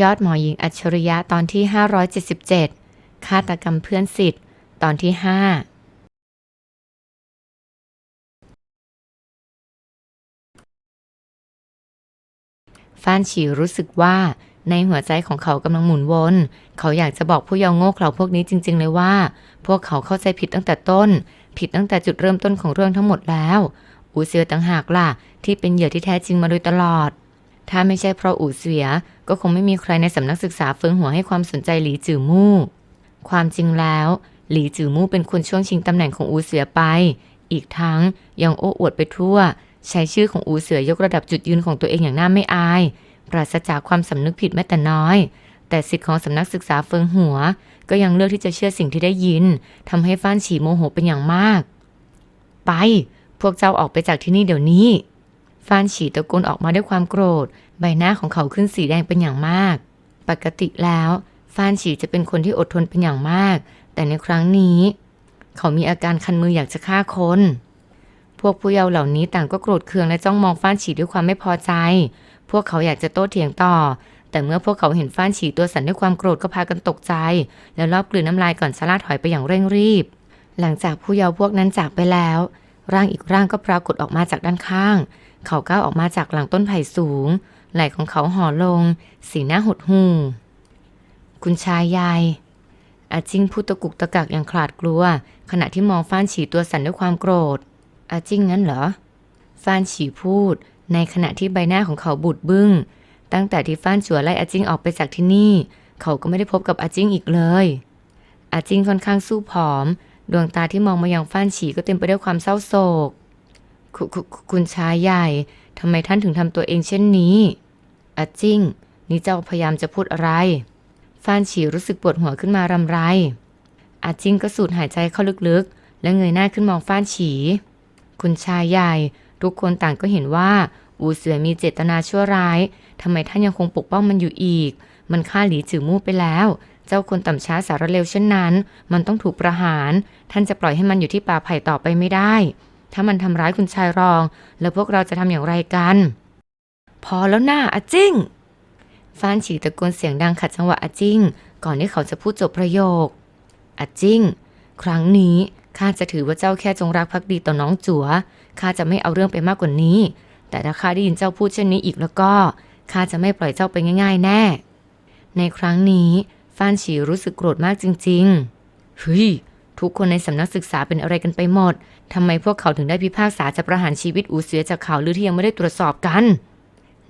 ยอดหมอหญิงอัจฉริยะตอนที่ 577 ฆาตกรรมเพื่อนสิทธิ์ ตอนที่ 5 ฟ้านฉีรู้สึกว่าในหัวใจของเขากำลังหมุนวน เขาอยากจะบอกผู้เยาว์โง่เขลาพวกนี้จริง ๆ เลยว่า พวกเขาเข้าใจผิดตั้งแต่ต้น ผิดตั้งแต่จุดเริ่มต้นของเรื่องทั้งหมดแล้ว อูเสือต่างหากล่ะ ที่เป็นเหยื่อที่แท้จริงมาโดยตลอด ถ้าไม่ใช่เพราะอูเสือก็คงไม่มีใครในสำนักศึกษาเฟิงหัวให้ความสนใจหลีจือมู่ ความจริงแล้ว หลีจือมู่เป็นคนช่วงชิงตำแหน่งของอูเสือไป อีกทั้งยังโอ้อวดไปทั่ว ใช้ชื่อของอูเสือยกระดับจุดยืนของตัวเองอย่างน่าไม่อาย ปราศจากความสำนึกผิดแม้แต่น้อย แต่สิทธิ์ของสำนักศึกษาเฟิงหัว ก็ยังเลือกที่จะเชื่อสิ่งที่ได้ยินทำให้ฟ้านฉีโมโหเป็นอย่างมาก ไป พวกเจ้าออกไปจากที่นี่เดี๋ยวนี้ ฟานฉีตะโกนออกมาด้วยความโกรธ ใบหน้าของเขาขึ้นสีแดงเป็นอย่างมาก ปกติแล้วฟานฉีจะเป็นคนที่อดทนเป็นอย่างมาก แต่ในครั้งนี้ เขามีอาการคันมืออยากจะฆ่าคน พวกผู้เยาว์เหล่านี้ต่างก็โกรธเคืองและจ้องมองฟานฉีด้วยความไม่พอใจ พวกเขาอยากจะโต้เถียงต่อ แต่เมื่อพวกเขาเห็นฟานฉีตัวสั่นด้วยความโกรธก็พากันตกใจ แล้วรอบกลืนน้ำลายก่อนสลาถอยไปอย่างเร่งรีบ หลังจากผู้เยาว์พวกนั้นจากไปแล้ว ร่างอีกร่างก็ปรากฏออกมาจากด้านข้าง เขาก้าวออกมาจากหลังต้นไผ่สูง ไหล่ของเขาห่อลง สีหน้าหดหู่คุณชายยายอาจิ้งพูดตะกุกตะกักอย่างขลาดกลัว ขณะที่มองฟ้านฉีตัวสั่นด้วยความโกรธ อาจิ้งงั้นเหรอ ฟ้านฉีพูด ในขณะที่ใบหน้าของเขาบูดบึง้ง ตั้งแต่ที่ฟ้านจัวไล่อาจิ้งออกไปจากที่นี่ เขาก็ไม่ได้พบกับอาจิ้งอีกเลย อาจิ้งค่อนข้างสู้ผอม ดวงตาที่มองมายังฟ้านฉีก็เต็มไปด้วยความเศร้าโศก คุคุคุคุณชายใหญ่ทำไมท่านถึงทำตัวเองเช่นนี้อาจิ้ง นี่เจ้าพยายามจะพูดอะไรฟ้านฉีรู้สึกปวดหัวขึ้นมารำไรอาจิ้งก็สูดหายใจเข้าลึกๆ และเงยหน้าขึ้นมองฟ้านฉี คุณชายใหญ่ ทุกคนต่างก็เห็นว่า อูเสือมีเจตนาชั่วร้ายทำไมท่านยังคงปกป้องมันอยู่อีก มันฆ่าหลีจือมู่ไปแล้ว เจ้าคนต่ำช้าสารเลวเช่นนั้น มันต้องถูกประหาร ท่านจะปล่อยให้มันอยู่ที่ป่าไผ่ต่อไปไม่ได้ ถ้ามันทำร้ายคุณชายรอง แล้วพวกเราจะทำอย่างไรกัน พอแล้วหน้าอาจิ้งฟานฉีตะโกนเสียงดังขัดจังหวะอาจิ้ง ก่อนที่เขาจะพูดจบประโยคอาจิ้ง ครั้งนี้ข้าจะถือว่าเจ้าแค่จงรักภักดีต่อน้องจัวข้าจะไม่เอาเรื่องไปมากกว่านี้ แต่ถ้าข้าได้ยินเจ้าพูดเช่นนี้อีกแล้วก็ข้าจะไม่ปล่อยเจ้าไปง่าย ๆ แน่ ในครั้งนี้ฟานฉีรู้สึกโกรธมากจริงๆเฮ้ย ทุกคนในสำนักศึกษาเป็นอะไรกันไปหมดทำไมพวกเขาถึงได้พิพากษาจะประหารชีวิตอูเสือจากข่าวลือที่ยังไม่ได้ตรวจสอบกัน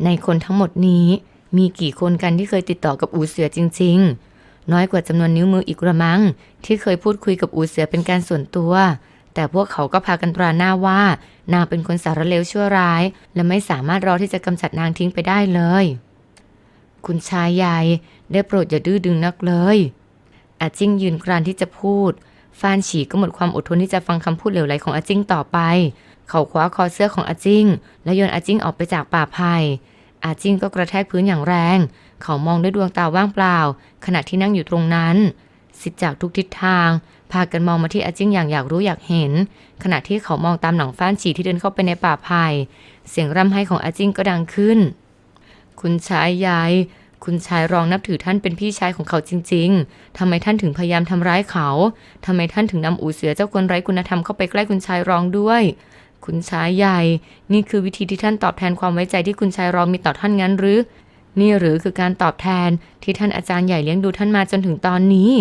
ในคนทั้งหมดนี้ มีกี่คนกันที่เคยติดต่อกับอูเสือจริง ๆ น้อยกว่าจำนวนนิ้วมืออีกกระมัง ที่เคยพูดคุยกับอูเสือเป็นการส่วนตัว แต่พวกเขาก็พากันตราหน้าว่า นางเป็นคนสารเลวชั่วร้าย และไม่สามารถรอที่จะกำจัดนางทิ้งไปได้เลย คุณชายใหญ่ได้โปรดอย่าดื้อดึงนักเลยอาจิ้งยืนกรานที่จะพูด ฟานฉีก็หมดความอดทนที่จะฟังคำพูดเหลวไหลของอาจิ้งต่อไป เขาคว้าคอเสื้อของอาจิ้ง และโยนอาจิ้งออกไปจากป่าไผ่อาจิ้งก็กระแทกพื้นอย่างแรง เขามองด้วยดวงตาว่างเปล่า ขณะที่นั่งอยู่ตรงนั้น สิทธิ์จากทุกทิศทาง พากันมองมาที่อาจิ้งอย่างอยากรู้อยากเห็น ขณะที่เขามองตามหลังฟ้านฉีที่เดินเข้าไปในป่าไผ่เสียงร่ำไห้ของอาจิ้งก็ดังขึ้น คุณชายใหญ่ คุณชายรองนับถือท่านเป็นพี่ชายของเขาจริง ๆ ทำไมท่านถึงพยายามทำร้ายเขา ทำไมท่านถึงนำอูเสือเจ้าคนไร้คุณธรรมเข้าไปใกล้คุณชายรองด้วย คุณชายใหญ่ นี่คือวิธีที่ท่านตอบแทนความไว้ใจที่คุณชายรองมีต่อท่านงั้นหรือ นี่หรือคือการตอบแทนที่ท่านอาจารย์ใหญ่เลี้ยงดูท่านมาจนถึงตอนนี้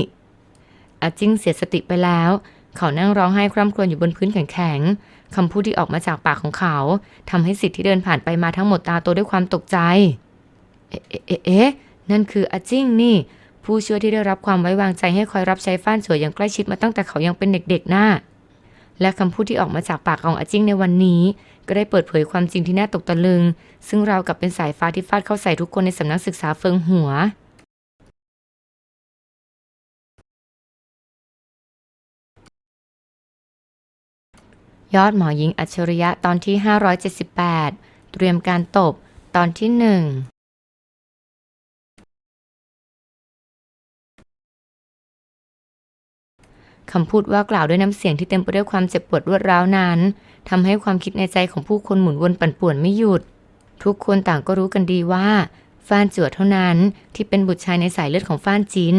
อาจิ้งเสียสติไปแล้ว เขานั่งร้องไห้คร่ำครวญอยู่บนพื้นแข็งๆคำพูดที่ออกมาจากปากของเขาทำให้สิทธิ์ที่เดินผ่านไปมาทั้งหมดตาโตด้วยความตกใจ เอ๊ะเอ๊ะเอ๊ะนั่นคืออาจิ้งนี่ ผู้ช่วยที่ได้รับความไว้วางใจให้คอยรับใช้ฟ้านสวยอย่างใกล้ชิดมาตั้งแต่เขายังเป็นเด็กๆหน่าและคำพูดที่ออกมาจากปากของอาจิ้งในวันนี้ ก็ได้เปิดเผยความจริงที่น่าตกตะลึง ซึ่งเรากับเป็นสายฟ้าที่ฟาดเข้าใส่ทุกคนในสำนักศึกษาเฟิงหัวยอดหมอหญิงอัจฉริยะตอนที่ 578 เตรียมการตบ ตอนที่หนึ่ง คำพูดว่ากล่าวด้วยน้ำเสียงที่เต็มไปด้วยความเจ็บปวดรวดร้าวนั้นทำให้ความคิดในใจของผู้คนหมุนวนปั่นป่วนไม่หยุด ทุกคนต่างก็รู้กันดีว่าฟ้านจั่วเท่านั้นที่เป็นบุตรชายในสายเลือดของฟ้านจิน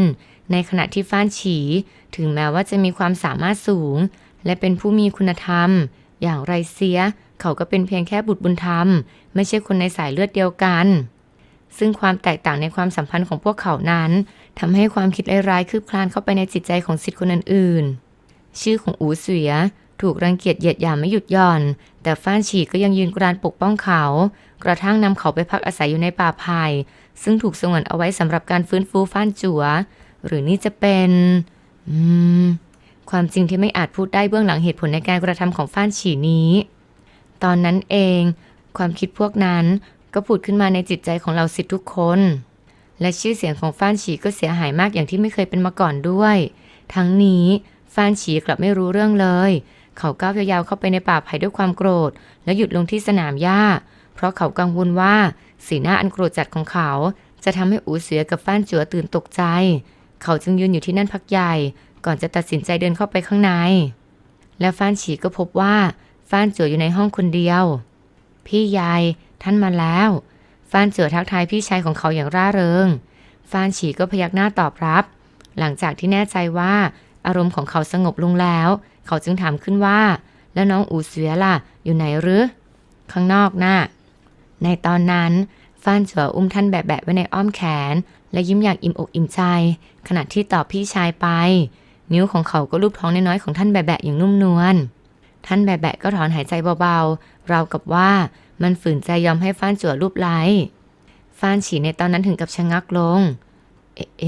ในขณะที่ฟ้านฉี ถึงแม้ว่าจะมีความสามารถสูง และเป็นผู้มีคุณธรรม อย่างไรเสีย เขาก็เป็นเพียงแค่บุตรบุญธรรม ไม่ใช่คนในสายเลือดเดียวกัน ซึ่งความแตกต่างในความสัมพันธ์ของพวกเขานั้นทำให้ความคิดร้ายๆคืบคลานเข้าไปในจิตใจของสิทธิ์คนอื่นๆ ชื่อของอูเสือถูกรังเกียจเหยียดหยามไม่หยุดหย่อน แต่ฟ้านฉีก็ยังยืนกรานปกป้องเขา กระทั่งนำเขาไปพักอาศัยอยู่ในป่าไผ่ซึ่งถูกสงวนเอาไว้สำหรับการฟื้นฟูฟ้านจัวหรือนี่จะเป็นอืมความจริงที่ไม่อาจพูดได้เบื้องหลังเหตุผลในการกระทำของฟ้านฉีนี้ ตอนนั้นเอง ความคิดพวกนั้น ก็ผุดขึ้นมาในจิตใจของเราสิทธิ์ทุกคน และชื่อเสียงของฟ้านฉีก็เสียหายมากอย่างที่ไม่เคยเป็นมาก่อนด้วย ทั้งนี้ฟ้านฉีกลับไม่รู้เรื่องเลย เขาก้าวยาวๆเข้าไปในป่าไผ่ด้วยความโกรธ และหยุดลงที่สนามหญ้า เพราะเขากังวลว่าสีหน้าอันโกรธจัดของเขา จะทำให้อูเสือกับฟ้านจัวตื่นตกใจ เขาจึงยืนอยู่ที่นั่นพักใหญ่ ก่อนจะตัดสินใจเดินเข้าไปข้างใน และฟ้านฉีก็พบว่าฟ้านจัวอยู่ในห้องคนเดียว พี่ยาย ท่านมาแล้วฟ้านเจือทักทายพี่ชายของเขาอย่างร่าเริงฟ้านฉีก็พยักหน้าตอบรับ หลังจากที่แน่ใจว่าอารมณ์ของเขาสงบลงแล้ว เขาจึงถามขึ้นว่า แล้วน้องอูเสือล่ะ อยู่ไหนหรือ ข้างนอกน่ะ ในตอนนั้นฟ้านเจืออุ้มท่านแบะๆไว้ในอ้อมแขน และยิ้มอย่างอิ่มอกอิ่มใจ ขณะที่ตอบพี่ชายไป นิ้วของเขาก็ลูบท้องน้อยๆของท่านแบะๆอย่างนุ่มนวลท่านแบะๆก็ถอนหายใจเบาๆ ราวกับว่า มันฝืนใจยอมให้ฟ้านจั่วรูปไล้ฟ้านฉีในตอนนั้นถึงกับชะงักลง เอ๊ะเอ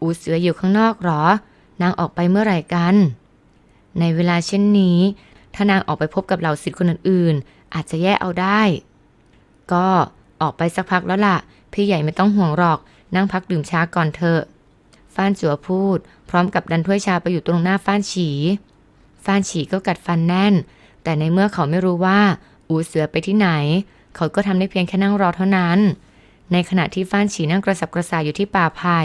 อูเสืออยู่ข้างนอกหรอ นางออกไปเมื่อไหร่กัน ในเวลาเช่นนี้ ถ้านางออกไปพบกับเหล่าศิษย์คนอื่นๆ อาจจะแย่เอาได้ ก็ออกไปสักพักแล้วล่ะ พี่ใหญ่ไม่ต้องห่วงหรอก นั่งพักดื่มชาก่อนเถอะ ฟ้านจั่วพูด พร้อมกับดันถ้วยชาไปอยู่ตรงหน้าฟ้านฉี ฟ้านฉีก็กัดฟันแน่น แต่ในเมื่อเขาไม่รู้ว่า อูเสือไปที่ไหน เขาก็ทำได้เพียงแค่นั่งรอเท่านั้น ในขณะที่ฟ้านฉีนั่งกระสับกระส่ายอยู่ที่ป่าไผ่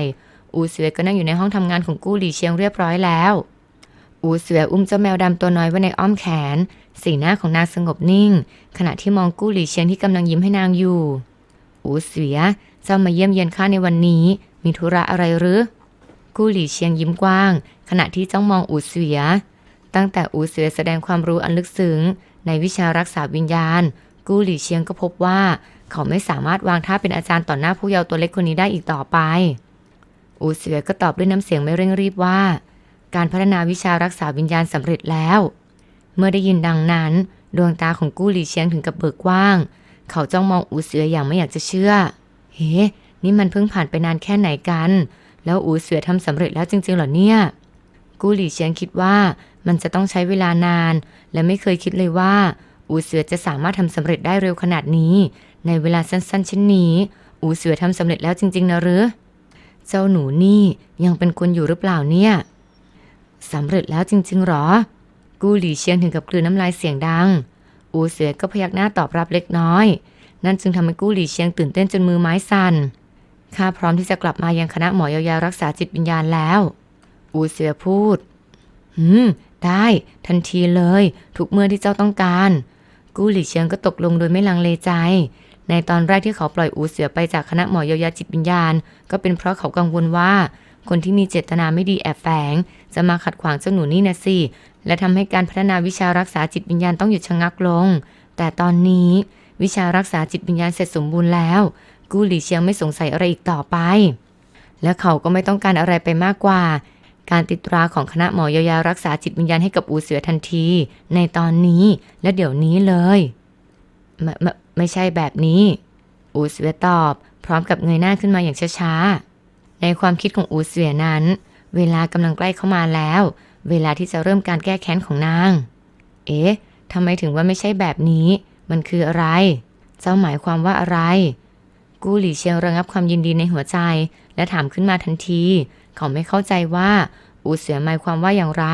อูเสือก็นั่งอยู่ในห้องทำงานของกู้หลี่เชียงเรียบร้อยแล้ว อูเสืออุ้มเจ้าแมวดำตัวน้อยไว้ในอ้อมแขน สีหน้าของนางสงบนิ่ง ขณะที่มองกู้หลี่เชียงที่กำลังยิ้มให้นางอยู่ อูเสือเจ้ามาเยี่ยมเยียนข้าในวันนี้ มีธุระอะไรหรือกู้หลี่เชียงยิ้มกว้าง ขณะที่จ้องมองอูเสือ ตั้งแต่อูเสือแสดงความรู้อันลึกซึ้ง ในวิชารักษาวิญญาณ กู้หลี่เชียงก็พบว่า เขาไม่สามารถวางท่าเป็นอาจารย์ต่อหน้าผู้เยาว์ตัวเล็กคนนี้ได้อีกต่อไป อูเสือก็ตอบด้วยน้ำเสียงไม่เร่งรีบว่า การพัฒนาวิชารักษาวิญญาณสำเร็จแล้ว เมื่อได้ยินดังนั้น ดวงตาของกู้หลี่เชียงถึงกับเบิกกว้าง เขาจ้องมองอูเสืออย่างไม่อยากจะเชื่อ เฮ้นี่มันเพิ่งผ่านไปนานแค่ไหนกัน แล้วอูเสือทำสำเร็จแล้วจริงๆเหรอเนี่ย กู้หลี่เชียงคิดว่า มันจะต้องใช้เวลานาน และไม่เคยคิดเลยว่า อูเสือจะสามารถทำสำเร็จได้เร็วขนาดนี้ ในเวลาสั้นๆเช่นนี้ อูเสือทำสำเร็จแล้วจริง ๆ นะหรือ เจ้าหนูนี่ยังเป็นคนอยู่หรือเปล่าเนี่ยสำเร็จแล้วจริง ๆหรอ กู้หลี่เชียงถึงกับกลืนน้ำลายเสียงดัง อูเสือก็พยักหน้าตอบรับเล็กน้อย นั่นจึงทำให้กู้หลี่เชียงตื่นเต้นจนมือไม้สั่นข้าพร้อมที่จะกลับมายังคณะหมอยายารักษาจิตวิญญาณแล้ว อูเสือพูด หืม ได้ทันทีเลย ทุกเมื่อที่เจ้าต้องการ กู้หลี่เชียงก็ตกลงโดยไม่ลังเลใจ ในตอนแรกที่เขาปล่อยอูเสือไปจากคณะหมอเยายาจิตวิญญาณ ก็เป็นเพราะเขากังวลว่า คนที่มีเจตนาไม่ดีแอบแฝง จะมาขัดขวางเจ้าหนูนี่นะสิและทำให้การพัฒนาวิชารักษาจิตวิญญาณต้องหยุดชะงักลง แต่ตอนนี้วิชารักษาจิตวิญญาณเสร็จสมบูรณ์แล้ว กู้หลี่เชียงไม่สงสัยอะไรอีกต่อไป และเขาก็ไม่ต้องการอะไรไปมากกว่า การติดตราของคณะหมอยายารักษาจิตวิญญาณให้กับอูเสือทันที ในตอนนี้และเดี๋ยวนี้เลยไม่ไม่ไม่ใช่แบบนี้ อูเสือตอบ พร้อมกับเงยหน้าขึ้นมาอย่างช้าๆ ในความคิดของอูเสือนั้น เวลากำลังใกล้เข้ามาแล้ว เวลาที่จะเริ่มการแก้แค้นของนาง เอ๊ะทำไมถึงว่าไม่ใช่แบบนี้ มันคืออะไร เจ้าหมายความว่าอะไร กู้หลี่เชียงระงับความยินดีในหัวใจ และถามขึ้นมาทันที เขาไม่เข้าใจว่าอูเสือหมายความว่าอย่างไร